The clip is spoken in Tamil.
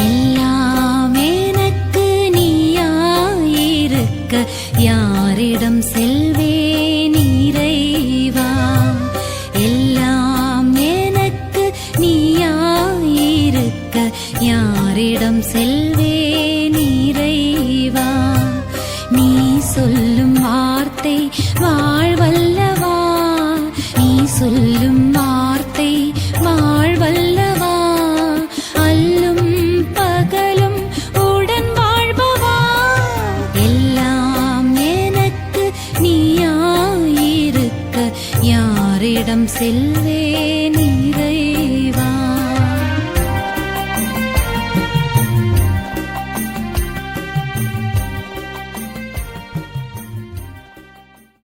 எல்லாம் எனக்கு நீயாயிருக்க யாரிடம் செல்வே நீரைவா எல்லாம் எனக்கு நீயாயிருக்க யாரிடம் செல்வே நீரைவா நீ சொல்லும் வார்த்தை வாழ்வல்லவா? நீ சொல்லும் வார்த்தை அவரிடம் யாரிடம் செல்வேனே.